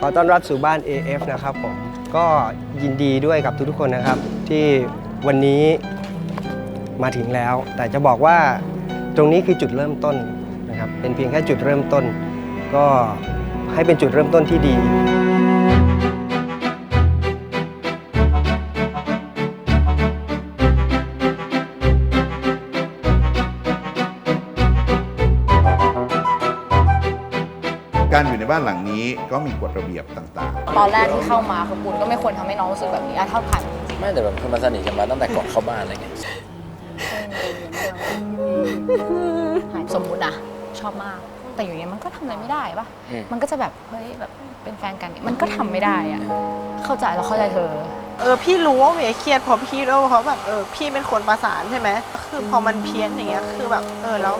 ขอต้อนรับสู่บ้าน AF นะครับผมก็ยินดีด้วยกับทุกๆคนนะครับ ที่วันนี้มาถึงแล้ว แต่จะบอกว่าตรงนี้คือจุดเริ่มต้นนะครับเป็นเพียงแค่จุดเริ่มต้น ก็ให้เป็นจุดเริ่มต้นที่ดี บ้านหลังนี้ก็มีกฎระเบียบต่างตอนแรกที่เข้ามาคือปุณก็ไม่ควรทำให้น้องรู้สึกแบบนี้อะเท่าผ่านไม่แต่แบบคือมันสนิทกันมาตั้งแต่ก่อนเข้าบ้านอะไรเงี้ยสมมุตินะชอบมาก แต่อยู่เนี่ยมันก็ทำอะไรไม่ได้ปะมันก็จะแบบเฮ้ยแบบเป็นแฟนกันเนี่ยมันก็ทำไม่ได้อะเข้าใจเราเข้าใจเธอ เออพี่รู้ว่าเมย์เครียดเพราะพี่รู้เพราะแบบเออพี่เป็นคนประสานใช่ไหมคือพอมันเพี้ยนอย่างเงี้ยคือแบบเออแล้ว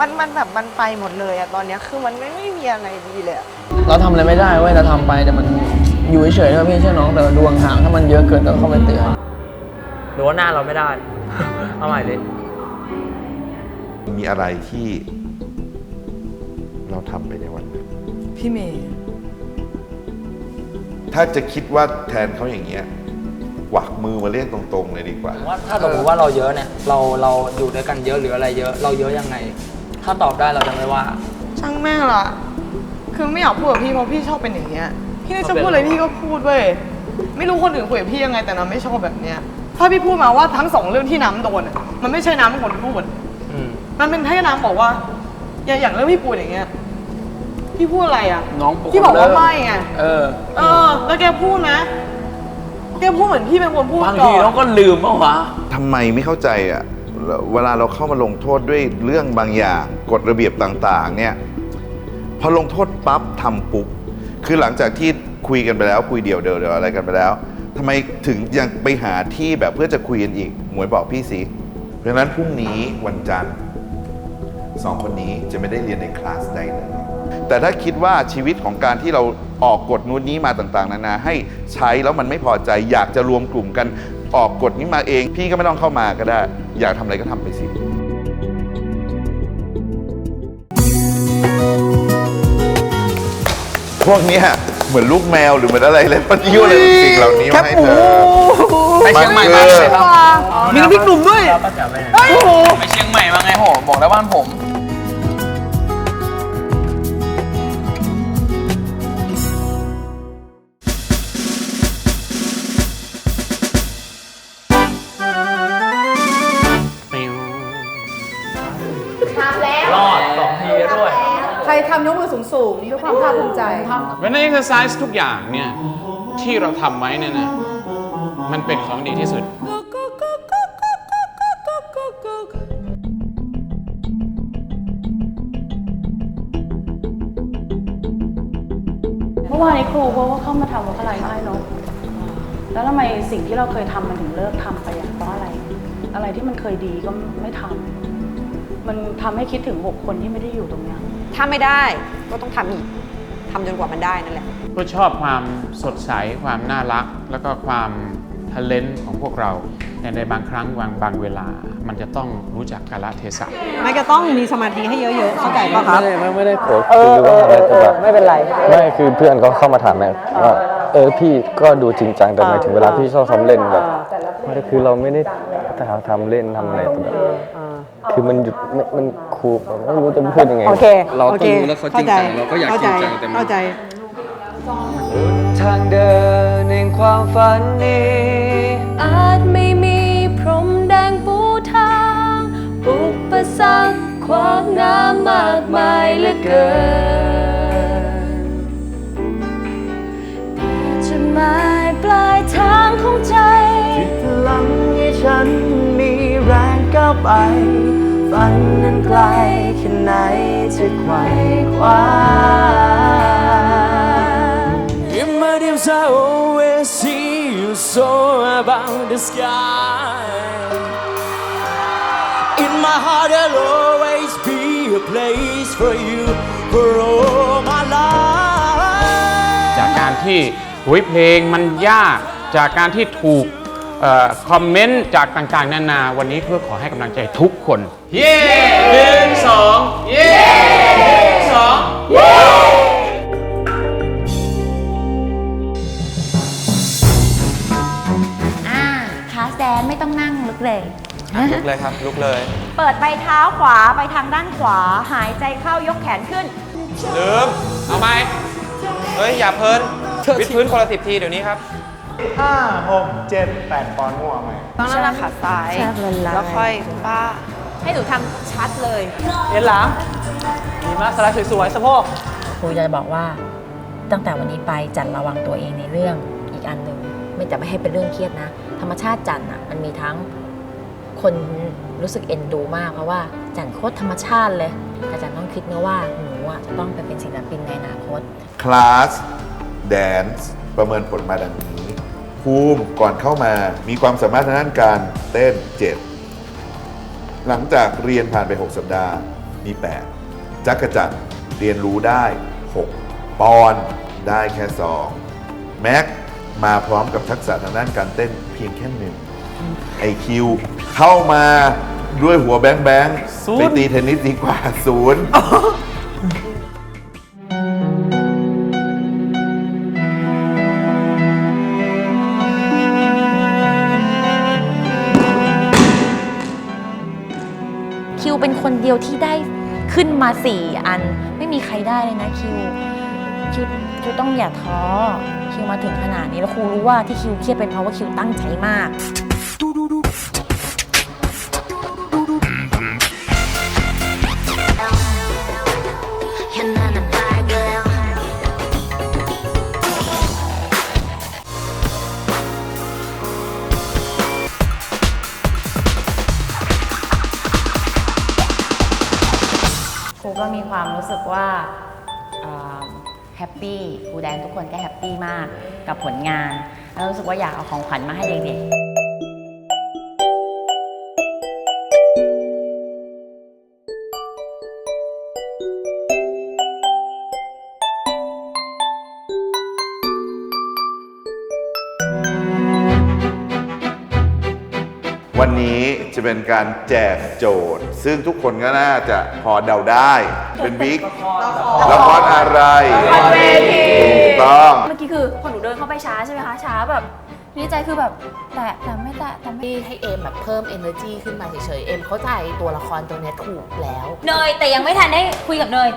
มันมันแบบมันไปหมดเลยอะตอนเนี้ยคือมันไม่ไม่มีอะไรดีเลยอะเราทำอะไรไม่ได้เว้ยเราทำไปแต่มันอยู่เฉยๆนะพี่เชื่อน้องแต่ดวงห่างถ้ามันเยอะเกินก็เข้าไปเตือน หรือว่าหน้าเราไม่ได้ เอาใหม่ดิๆมีอะไรที่เราทำไปในวันนั้น พี่เมย์ถ้าจะคิดว่าแทนเขาอย่างเงี้ยกวักมือมาเรียกตรงๆเลยดีกว่า ว่าถ้าสมมติว่าเราเยอะเนี่ย เราเราอยู่ด้วยกันเยอะหรืออะไรเยอะ เราเยอะยังไง ถ้าตอบได้เราจะไม่ว่า ช่างแม่งละคือไม่อยากพูดกับพี่เพราะพี่ชอบเป็นอย่างเงี้ย พี่จะพูดอะไรพี่ก็พูดเว้ย ไม่รู้คนอื่นคุยกับพี่ยังไงแต่น้ำไม่ชอบแบบเนี้ย ถ้าพี่พูดมาว่าทั้งสองเรื่องที่น้ำโดนอะมันไม่ใช่น้ำเป็นคนพูด อืมมันเป็นแค่น้ำบอกว่า อย่างอย่างเรื่องพี่ปูนอย่างเงี้ย พี่พูดอะไรอะ น้องเป็นคนพี่บอกว่าเริ่มไม่ไง เออ เออ แล้วแกพูดนะแกพูดเหมือนพี่เป็นคนพูดบางก่ทีอนน้องก็ลืมเปล่าวะ ทำไมไม่เข้าใจอะ เวลาเราเข้ามาลงโทษด้วยเรื่องบางอย่างกฎระเบียบต่างๆเนี่ยพอลงโทษปั๊บทำปุ๊บคือหลังจากที่คุยกันไปแล้วคุยเดี่ยวเดียวอะไรกันไปแล้วทำไมถึงยังไปหาที่แบบเพื่อจะคุยกันอีกหมวยบอกพี่สิเพราะฉะนั้นพรุ่งนี้วันจันทร์สองคนนี้จะไม่ได้เรียนในคลาสใดเลยแต่ถ้าคิดว่าชีวิตของการที่เราออกกฎนู้นนี้มาต่างๆ นานาให้ใช้แล้วมันไม่พอใจอยากจะรวมกลุ่มกัน ออกกฎนี้มาเอง พี่ก็ไม่ต้องเข้ามาก็ได้ อยากทำอะไรก็ทำไปสิพวกเนี้ยเหมือนลูกแมวหรือเหมือนอะไรเลยมันยิ้วอะไรสิ่งเหล่านี้มาให้เธอ ไปเชียงใหม่มามันคือเลยครับ มีน้ำพริกหนุ่มด้วยไปเชียงใหม่มาไงโห บอกแล้วบ้านผม สูงสูงๆด้วยความภาคภูมิใจ เพราะฉะนั้น exercise ทุกอย่างเนี่ยที่เราทำไว้เนี่ยนะมันเป็นของดีที่สุด เมื่อวานนี้ครูเขาก็เข้ามาทำวัคลายให้เนาะแล้วทำไมสิ่งที่เราเคยทำมันถึงเลิกทำไปอะเพราะอะไร อะไรที่มันเคยดีก็ไม่ทำมันทำให้คิดถึงหกคนที่ไม่ได้อยู่ตรงเนี้ย ถ้าไม่ได้ก็ต้องทำอีกทำจนกว่ามันได้นั่นแหละ ก็ชอบความสดใสความน่ารัก แล้วก็ความทะเลนของพวกเราแต่ในบางครั้งบางบางเวลา มันจะต้องรู้จักกาลเทศะไม่ก็ต้องมีสมาธิให้เยอะๆ เข้าใจป่ะครับ ไม่ได้ไม่ไม่ได้โกรธคือว่าอะไรแต่แบบไม่เป็นไร ไม่คือเพื่อนเขาเข้ามาถามแม่ว่าเออพี่ก็ดูจริงจังแต่หมายถึงเวลาพี่ชอบทำเล่นแบบไม่ได้คือเราไม่ได้ทำทำเล่นทำอะไรแต่แบบ คือมันหยุดไม่มันครูแบบไม่รู้จะพูดยังไง โอเคเราโอก็เครู้แล้วเขาจริงจังเราก็อยากจริงจังแต่มันเข้าใจ ทางเดินแห่งความฝันนี้ อาจไม่มีพรมแดงปูทางอุปสรรคขวางน้ำมากมายเหลือเกินแต่จุดหมายปลายทางของใจพลังให้ฉันมีแรง ก้าวไป ฝันนั้นไกลแค่ไหนจะไขว่คว้า In my dreams I always see you so above the sky In my heart there'll always be a place for you for all my life จากการที่หุยเพลงมันยากจากการที่ถูก คอมเมนต์จากต่างๆ นานา วันนี้เพื่อขอให้กำลังใจทุกคน เย้หนึ่งสองเย้หนึ่งสองเย้แดนไม่ต้องนั่งลุกเลย ลุกเลยครับ ลุกเลย เปิดใบเท้าขวาไปทางด้านขวา หายใจเข้ายกแขนขึ้น ลืม เอาไหมเฮ้ย อย่าเพลินวิดพื้นคนละสิบทีเดี๋ยวนี้ครับ ห้าหกเจ็ดแปดปอนด์มั่วไหมต้องนั่งขาซ้าย แล้วค่อยป้า ให้หนูทำชัดเลยเรียนหลังดีมากสไลด์สวยๆสะโพกครูจะบอกว่าตั้งแต่วันนี้ไปจันระวังตัวเองในเรื่องอีกอันหนึ่งไม่จะไม่ให้เป็นเรื่องเครียดนะ ธรรมชาติจันอะมันมีทั้งคนรู้สึกเอ็นดูมากเพราะว่าจันโคตรธรรมชาติเลยแต่จันต้องคิดนะว่าหนูอะจะต้องไปเป็นศิลปินในอนาคต คลาสแดนซ์ประเมินผลมาดังนี้ ภูมิก่อนเข้ามามีความสามารถทางด้านการเต้น 7 หลังจากเรียนผ่านไป 6 สัปดาห์มี 8 จักรจันทร์เรียนรู้ได้ 6 ปอนได้แค่ 2 แม็กมาพร้อมกับทักษะทางด้านการเต้นเพียงแค่หนึ่งไอคิวเข้ามาด้วยหัวแบงแบงไปตีเทนนิสดีกว่าศูนย์ ดียวที่ได้ขึ้นมาสี่อัน ไม่มีใครได้เลยนะคิวคิวคิวต้องอย่าท้อคิวมาถึงขนาดนี้แล้วครูรู้ว่าที่คิวเครียดเป็นเพราะว่าคิวตั้งใจมาก มีความรู้สึกว่าแฮปปี้ครูแดนทุกคนก็แฮปปี้มากกับผลงานแล้วรู้สึกว่าอยากเอาของขวัญมาให้เด็กๆ วันนี้จะเป็นการแจกโจทย์ ซึ่งทุกคนก็น่าจะพอเดาได้ เป็นบิ๊กละครอะไรถูกต้อง เมื่อกี้คือพอหนูเดินเข้าไปช้าใช่ไหมคะ ช้าแบบในใจคือแบบแต่แต่ไม่แต่แต่ไม่ให้เอมแบบเพิ่ม energy ขึ้นมาเฉยๆ เอมเข้าใจตัวละครตัวเนี้ยถูกแล้ว เนยแต่ยังไม่ทันได้คุยกับเนย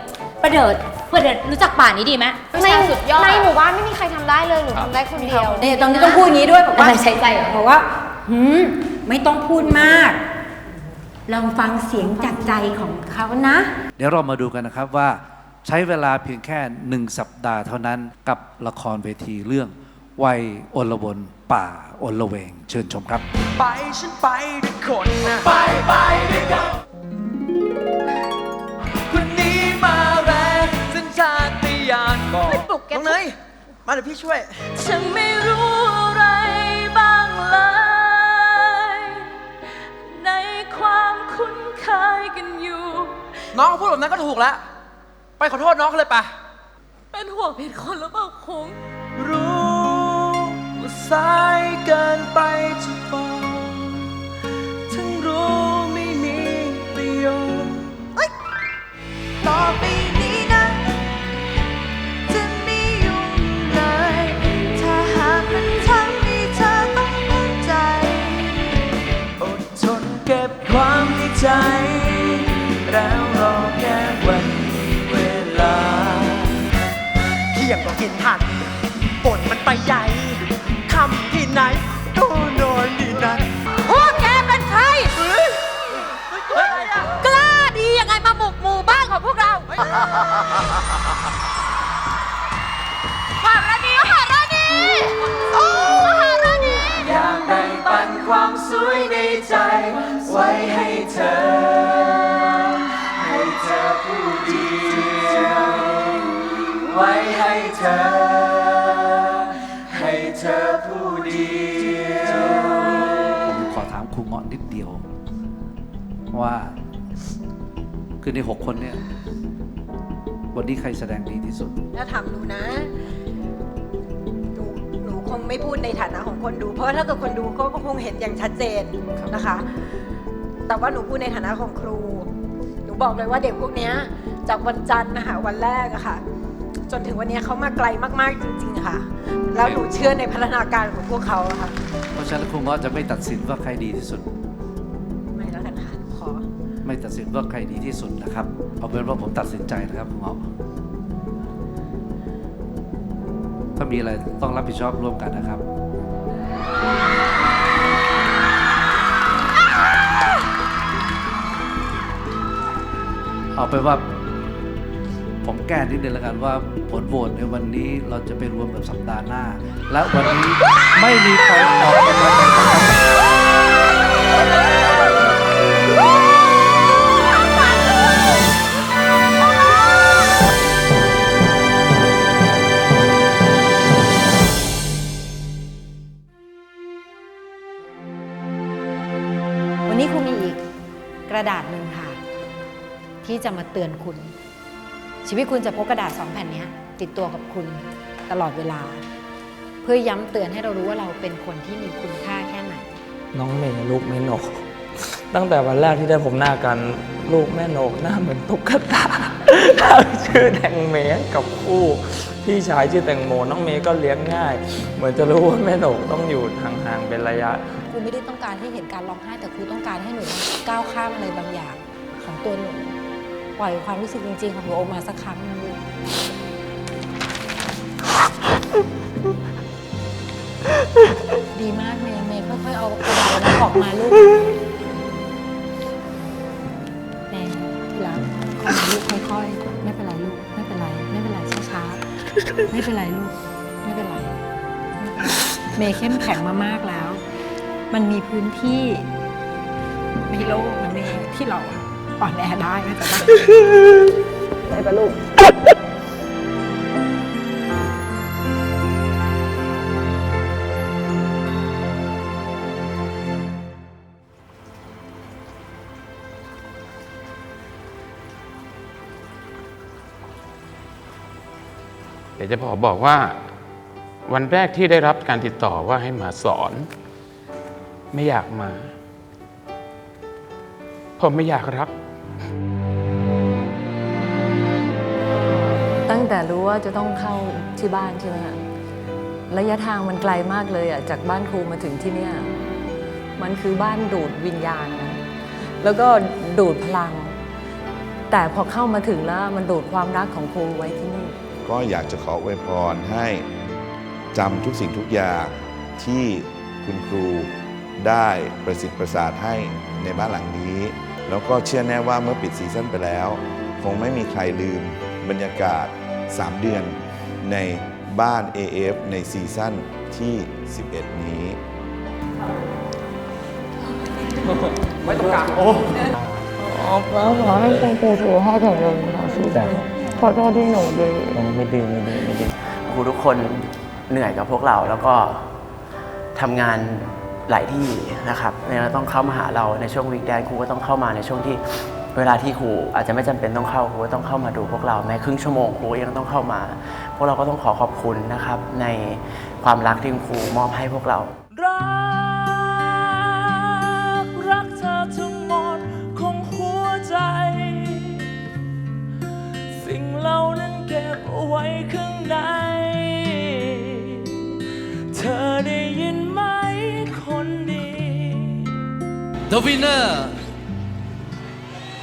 ประเดิดประเดิดรู้จักป่านนี้ดีไหมในสุดยอดในหมู่บ้านไม่มีใครทำได้เลยหนูทำได้คนเดียวเนี่ยตรงนี้ต้องพูดอย่างนี้ด้วยบอกว่าใช้ใจบอกว่าหืม ไม่ต้องพูดมาก ลองฟังเสียงจากใจของเขานะ เดี๋ยวเรามาดูกันนะครับว่าใช้เวลาเพียงแค่หนึ่งสัปดาห์เท่านั้นกับละครเวทีเรื่องวัยอลวนป่าอลเวง เชิญชมครับ ไปฉันไปด้วยคนนะไปไปด้วยกันคนนี้มาแรงสัญชาตญาณก่อนน้องเนยมาเดี๋ยวพี่ช่วย ฉันไม่รู้อะไร คุ้นเคยกันอยู่ น้องเขาพูดแบบนั้นก็ถูกแล้ว ไปขอโทษน้องเขาเลยปะเป็นห่วงผิดคนหรือเปล่าคงรู้ว่าสายเกินไปจะบอก มหาราณีมหาราณีโอ้มหาราณีอยากแบ่งปันความสวยในใจ ไว้ให้เธอ ให้เธอผู้เดียวไว้ให้เธอ ให้เธอผู้เดียวผมขอถามครูเงาะนิดเดียว ว่า คือในหกคนเนี่ย วันนี้ใครแสดงดีที่สุด ถ้าถามหนูนะหนูหนูคงไม่พูดในฐานะของคนดู เพราะถ้าเกิดคนดูก็คงเห็นอย่างชัดเจนนะคะ แต่ว่าหนูพูดในฐานะของครู หนูบอกเลยว่าเด็กพวกเนี้ยจากวันจันทร์นะคะวันแรกอะค่ะ จนถึงวันเนี้ยเขามาไกลมากๆจริง ๆ ค่ะ แล้วหนูเชื่อในพัฒนาการของพวกเขาอะค่ะราะฉะนั้นครูเงาะจะไม่ตัดสินว่าใครดีที่สุด ไม่ตัดสินว่าใครดีที่สุดนะครับ เอาเป็นว่าผมตัดสินใจนะครับครูเงาะถ้ามีอะไรต้องรับผิดชอบร่วมกันนะครับเอาเป็นว่าผมแก้นิดนึงแล้วกันว่าผลโหวตในวันนี้เราจะไปรวมกับสัปดาห์หน้า และวันนี้ไม่มีใครออกมา ที่จะมาเตือนคุณ ชีวิตคุณจะพกกระดาษสองแผ่นเนี้ยติดตัวกับคุณตลอดเวลา เพื่อย้ำเตือนให้เรารู้ว่าเราเป็นคนที่มีคุณค่าแค่ไหน น้องเมย์ลูกแม่นก ตั้งแต่วันแรกที่ได้ผมหน้ากันลูกแม่นกหน้าเหมือนตุ๊กตาตั้งชื่อแตงเมย์กับคู่พี่ชายชื่อแตงโมน้องเมย์ก็เลี้ยงง่าย เหมือนจะรู้ว่าแม่นกต้องอยู่ห่างๆเป็นระยะครูไม่ได้ต้องการให้เห็นการร้องไห้แต่ครูต้องการให้หนูก้าวข้ามอะไรบางอย่างของตัวหนู ปล่อยความรู้สึกจริง ๆ ของหนูออกมาสักครั้งหนึงลูกดีมากเมย์เมย์ค่อยๆเอากระดาษนั้นออกมาลูกแม่ที่รักเอามาลูกค่อยๆไม่เป็นไรลูกไม่เป็นไร ไม่เป็นไรช้าๆไม่เป็นไรลูกไม่เป็นไรไม่เป็นไรเมย์เข้มแข็งมามากแล้ว มันมีพื้นที่ในโลกมันมีที่เรา อ่อนแอได้ก็จะได้ได้ปะลูกเดี๋ยวจะขอบอกว่า วันแรกที่ได้รับการติดต่อว่าให้มาสอน ไม่อยากมา ผมไม่อยากรับ ตั้งแต่รู้ว่าจะต้องเข้าที่บ้านใช่ไหมคะระยะทางมันไกลมากเลยอะจากบ้านครูมาถึงที่เนี่ยมันคือบ้านดูดวิญญาณนะแล้วก็ดูดพลัง แต่พอเข้ามาถึงแล้วมันดูดความรักของครูไว้ที่นี่ ก็อยากจะขออวยพรให้จำทุกสิ่งทุกอย่างที่คุณครูได้ประสิทธิ์ประสาทให้ในบ้านหลังนี้ แล้วก็เชื่อแน่ว่าเมื่อปิดซีซั่นไปแล้ว คงไม่มีใครลืมบรรยากาศ 3 เดือนในบ้าน AF ในซีซั่นที่ 11 นี้ไม่ต้องการโอ้แล้วขอให้ครูครูสุขภาพแข็งแรงนะสู้ขอโทษที่หนูดื้อไม่ดื้อไม่ดื้อไม่ดื้อครูทุกคนเหนื่อยกับพวกเราแล้วก็ทำงาน หลายที่นะครับเราต้องเข้ามาหาเราในช่วงวีคแดนครูก็ต้องเข้ามาในช่วงที่เวลาที่ครูอาจจะไม่จำเป็นต้องเข้าครูก็ต้องเข้ามาดูพวกเราแม้ครึ่งชั่วโมงครูยังต้องเข้ามา พวกเราก็ต้องขอขอบคุณนะครับ ในความรักที่คุณครูมอบให้พวกเรารักรักเธอทั้งหมดของหัวใจ สิ่งเหล่านั้นเก็บเอาไว้ข้างใน The winner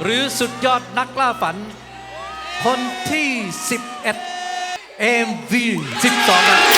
หรือสุดยอดนักล่าฝัน คนที่ 11 MV 12ครับ